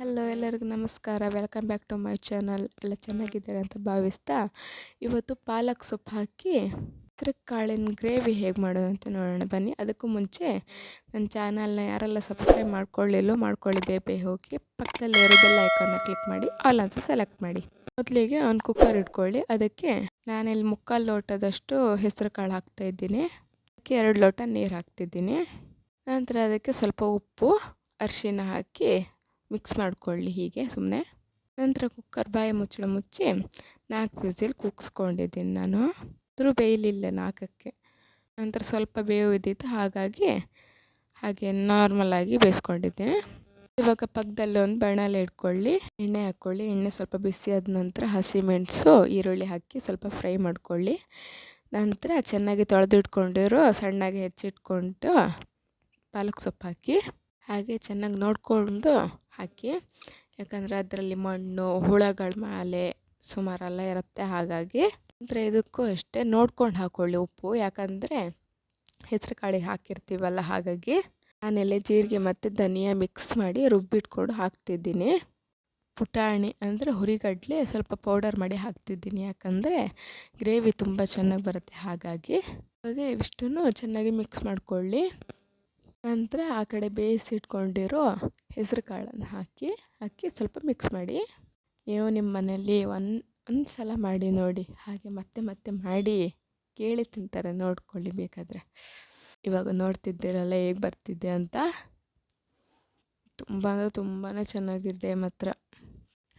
Hello ಎಲ್ಲರಿಗೂ ನಮಸ್ಕಾರ. Welcome back to my channel ಎಲ್ಲ ಚೆನ್ನಾಗಿದ್ದಾರೆ ಅಂತ ಭಾವಿಸ್ತಾ, ಇವತ್ತು ಪಾಲಕ್ ಸೊಪ್ಪು ಹಾಕಿ ಹೆಸರು ಕಾಳಿನ ಗ್ರೇವಿ ಹೇಗೆ ಮಾಡೋದು ಅಂತ ನೋಡೋಣ. ಬನ್ನಿ. ಅದಕ್ಕೂ ಮುಂಚೆ ನನ್ನ ಚಾನಲ್ನ ಯಾರೆಲ್ಲ ಸಬ್ಸ್ಕ್ರೈಬ್ ಮಾಡ್ಕೊಳ್ಳಿಲ್ಲೋ, ಮಾಡ್ಕೊಳ್ಳಿ ಬೇ ಹೋಗಿ. ಪಕ್ಕದಲ್ಲಿ ಇರೋದೆಲ್ಲ ಐಕಾನ್ನ ಕ್ಲಿಕ್ ಮಾಡಿ ಆಲ್ ಅಂತ ಸೆಲೆಕ್ಟ್ ಮಾಡಿ. ಮೊದಲಿಗೆ ಒಂದು ಕುಕ್ಕರ್ ಇಟ್ಕೊಳ್ಳಿ. ಅದಕ್ಕೆ ನಾನಿಲ್ಲಿ ಮುಕ್ಕಾಲು ಲೋಟದಷ್ಟು ಹೆಸರು ಕಾಳು ಹಾಕ್ತಾಯಿದ್ದೀನಿ ಅದಕ್ಕೆ ಎರಡು ಲೋಟ ನೀರು ಹಾಕ್ತಿದ್ದೀನಿ. ನಂತರ ಅದಕ್ಕೆ ಸ್ವಲ್ಪ ಉಪ್ಪು ಅರಿಶಿನ ಹಾಕಿ ಮಿಕ್ಸ್ ಮಾಡ್ಕೊಳ್ಳಿ ಹೀಗೆ ಸುಮ್ಮನೆ ನಂತರ ಕುಕ್ಕರ್ ಬಾಯಿ ಮುಚ್ಚಳ ಮುಚ್ಚಿ ನಾಲ್ಕು ವಿಸಿಲ್ ಕೂಗಿಸ್ಕೊಂಡಿದ್ದೀನಿ ನಾನು. ಆದರೂ ಬೇಯಲಿಲ್ಲ ನಾಲ್ಕಕ್ಕೆ ನಂತರ ಸ್ವಲ್ಪ ಬೇವು ಇದ್ದಿತ್ತು, ಹಾಗಾಗಿ ಹಾಗೆ ನಾರ್ಮಲಾಗಿ ಬೇಯಿಸ್ಕೊಂಡಿದ್ದೀನಿ. ಇವಾಗ ಪಕ್ಕದಲ್ಲಿ ಒಂದು ಬಣಲೆ ಇಟ್ಕೊಳ್ಳಿ, ಎಣ್ಣೆ ಹಾಕ್ಕೊಳ್ಳಿ ಎಣ್ಣೆ ಸ್ವಲ್ಪ ಬಿಸಿ ಆದ ನಂತರ ಹಸಿಮೆಣಸು, ಈರುಳ್ಳಿ ಹಾಕಿ ಸ್ವಲ್ಪ ಫ್ರೈ ಮಾಡ್ಕೊಳ್ಳಿ. ನಂತರ ಚೆನ್ನಾಗಿ ತೊಳೆದಿಟ್ಕೊಂಡಿರು ಸಣ್ಣಗೆ ಹೆಚ್ಚಿಟ್ಕೊಂಡು ಪಾಲಕ್ ಸೊಪ್ಪು ಹಾಕಿ, ಹಾಗೆ ಚೆನ್ನಾಗಿ ನೋಡಿಕೊಂಡು ಹಾಕಿ, ಯಾಕಂದರೆ ಅದರಲ್ಲಿ ಮಣ್ಣು, ಹುಳಗಳ ಮೇಲೆ ಸುಮಾರೆಲ್ಲ ಇರುತ್ತೆ. ಹಾಗಾಗಿ ಅಂದರೆ ಇದಕ್ಕೂ ಅಷ್ಟೇ ನೋಡ್ಕೊಂಡು ಹಾಕ್ಕೊಳ್ಳಿ ಉಪ್ಪು. ಯಾಕಂದರೆ ಹೆಸರು ಕಾಳಿಗೆ ಹಾಕಿರ್ತೀವಲ್ಲ, ಹಾಗಾಗಿ ನಾನೆಲ್ಲ ಜೀರಿಗೆ ಮತ್ತು ಧನಿಯಾ ಮಿಕ್ಸ್ ಮಾಡಿ ರುಬ್ಬಿಟ್ಕೊಂಡು ಹಾಕ್ತಿದ್ದೀನಿ. ಪುಟಾಣಿ ಅಂದರೆ ಹುರಿಗಡಲೆ ಸ್ವಲ್ಪ ಪೌಡರ್ ಮಾಡಿ ಹಾಕ್ತಿದ್ದೀನಿ. ಯಾಕಂದರೆ ಗ್ರೇವಿ ತುಂಬ ಚೆನ್ನಾಗಿ ಬರುತ್ತೆ. ಹಾಗಾಗಿ ಹಾಗೆ ಇವಿಷ್ಟನ್ನು ಚೆನ್ನಾಗಿ ಮಿಕ್ಸ್ ಮಾಡ್ಕೊಳ್ಳಿ. ನಂತರ ಆ ಕಡೆ ಬೇಯಿಸಿಟ್ಕೊಂಡಿರೋ ಹೆಸರು ಕಾಳನ್ನು ಹಾಕಿ ಹಾಕಿ ಸ್ವಲ್ಪ ಮಿಕ್ಸ್ ಮಾಡಿ. ನೀವು ನಿಮ್ಮ ಮನೆಯಲ್ಲಿ ಒಂದು ಒಂದು ಸಲ ಮಾಡಿ ನೋಡಿ, ಹಾಗೆ ಮತ್ತೆ ಮತ್ತೆ ಮಾಡಿ ಕೇಳಿ ತಿಂತಾರೆ ನೋಡ್ಕೊಳ್ಳಿ ಬೇಕಾದರೆ. ಇವಾಗ ನೋಡ್ತಿದ್ದೀರಲ್ಲ ಹೇಗೆ ಬರ್ತಿದ್ದೆ ಅಂತ? ತುಂಬ ಅಂದರೆ ತುಂಬಾ ಚೆನ್ನಾಗಿದೆ ಮಾತ್ರ.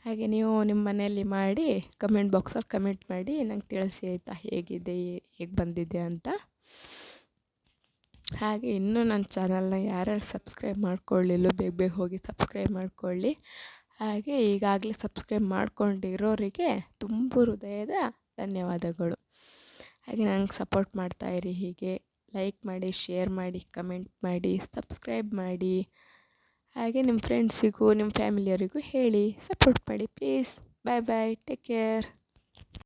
ಹಾಗೆ ನೀವು ನಿಮ್ಮ ಮನೆಯಲ್ಲಿ ಮಾಡಿ, ಕಮೆಂಟ್ ಬಾಕ್ಸಲ್ಲಿ ಕಮೆಂಟ್ ಮಾಡಿ, ನಂಗೆ ತಿಳಿಸಿ ಆಯಿತಾ ಹೇಗಿದೆ, ಹೇಗೆ ಬಂದಿದೆ ಅಂತ. ಹಾಗೆ ಇನ್ನೂ ನನ್ನ ಚಾನಲ್ನ ಯಾರ್ಯಾರು ಸಬ್ಸ್ಕ್ರೈಬ್ ಮಾಡ್ಕೊಳ್ಳಿಲ್ಲೋ ಬೇಗ ಬೇಗ ಹೋಗಿ ಸಬ್ಸ್ಕ್ರೈಬ್ ಮಾಡ್ಕೊಳ್ಳಿ. ಹಾಗೆ ಈಗಾಗಲೇ ಸಬ್ಸ್ಕ್ರೈಬ್ ಮಾಡ್ಕೊಂಡಿರೋರಿಗೆ ತುಂಬ ಹೃದಯದ ಧನ್ಯವಾದಗಳು. ಹಾಗೆ ನನಗೆ ಸಪೋರ್ಟ್ ಮಾಡ್ತಾಯಿರಿ ಹೀಗೆ. ಲೈಕ್ ಮಾಡಿ, ಶೇರ್ ಮಾಡಿ, ಕಮೆಂಟ್ ಮಾಡಿ, ಸಬ್ಸ್ಕ್ರೈಬ್ ಮಾಡಿ. ಹಾಗೆ ನಿಮ್ಮ ಫ್ರೆಂಡ್ಸಿಗೂ, ನಿಮ್ಮ ಫ್ಯಾಮಿಲಿಯವರಿಗೂ ಹೇಳಿ ಸಪೋರ್ಟ್ ಮಾಡಿ please. Bye bye, take care.